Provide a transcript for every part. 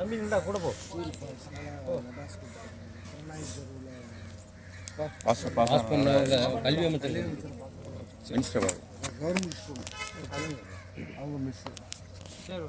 தம்பி நின்றா கூட போ. பாஸ் பாஸ் பண்ணவங்க கல்வி அமைச்சர். மினிஸ்டர் பாபு. Government school. அவங்க மிஸ் சரி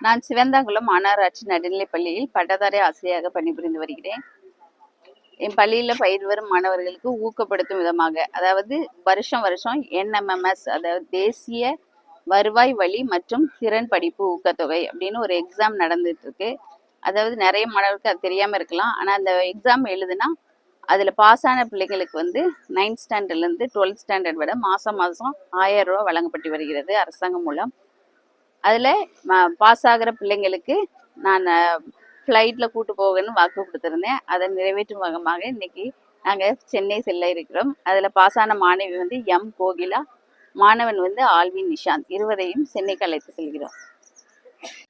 நான் சிவந்தாங்குளம் மாநகராட்சி நடுநிலைப்பள்ளியில் பட்டதாரி ஆசிரியராக பணிபுரிந்து வருகிறேன். என் பள்ளியில் பயிர் வரும் மாணவர்களுக்கு ஊக்கப்படுத்தும் விதமாக அதாவது வருஷம் வருஷம் என்எம்எம்எஸ் அதாவது தேசிய வருவாய் வழி மற்றும் திறன் படிப்பு ஊக்கத்தொகை அப்படின்னு ஒரு எக்ஸாம் நடந்துட்டு இருக்கு அதாவது நிறைய மாணவர்களுக்கு அது தெரியாமல் இருக்கலாம். ஆனால் அந்த எக்ஸாம் எழுதுனா அதில் பாஸ் ஆன பிள்ளைங்களுக்கு வந்து நைன்த் ஸ்டாண்டர்ட்லேருந்து டுவெல்த் ஸ்டாண்டர்ட் விட மாதம் மாதம் ஆயிரம் ரூபா வழங்கப்பட்டு வருகிறது அரசாங்கம் மூலம். அதில் பாஸ் ஆகிற பிள்ளைங்களுக்கு நான் ஃப்ளைட்டில் கூட்டு போகணும்னு வாக்கு கொடுத்துருந்தேன். அதை நிறைவேற்றும் வகமாக இன்னைக்கு நாங்கள் சென்னை செல்ல இருக்கிறோம். அதில் பாஸ் ஆன மாணவி வந்து எம். கோகிலா. மாணவன் வந்து ஆல்வின் நிஷாந்த். இருவரையும் சென்னைக்கு அழைத்து செல்கிறோம்.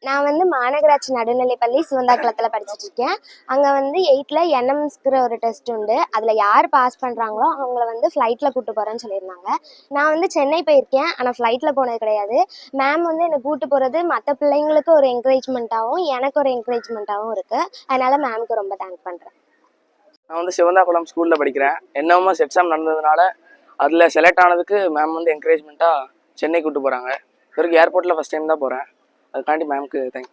நான் வந்து மாநகராட்சி நடுநிலைப்பள்ளி சிவந்தாக்குளத்தில் படிச்சுட்டு இருக்கேன். அங்கே வந்து எயித்தில் என்எம்ஸ்கிற ஒரு டெஸ்ட் உண்டு. அதில் யார் பாஸ் பண்ணுறாங்களோ அவங்கள வந்து ஃப்ளைட்டில் கூட்டு போகிறேன்னு சொல்லியிருந்தாங்க. நான் வந்து சென்னை போயிருக்கேன். ஆனால் ஃப்ளைட்டில் போனது கிடையாது. மேம் வந்து என்னை கூப்பிட்டு போகிறது மற்ற பிள்ளைங்களுக்கு ஒரு என்கரேஜ்மெண்ட்டாகவும் எனக்கு ஒரு என்கரேஜ்மெண்ட்டாகவும் இருக்குது அதனால் மேம்க்கு ரொம்ப தேங்க் பண்ணுறேன் நான் வந்து சிவந்தாக்குளம் ஸ்கூலில் படிக்கிறேன். என்னமோ எக்ஸாம் நடந்ததுனால அதில் செலக்ட் ஆனதுக்கு மேம் வந்து என்கரேஜ்மெண்ட்டாக சென்னை கூட்டு போகிறாங்க இவருக்கு ஏர்போர்ட்டில் ஃபஸ்ட் டைம் தான் போகிறேன் அதுக்காண்டி மேம்க்கு தேங்க்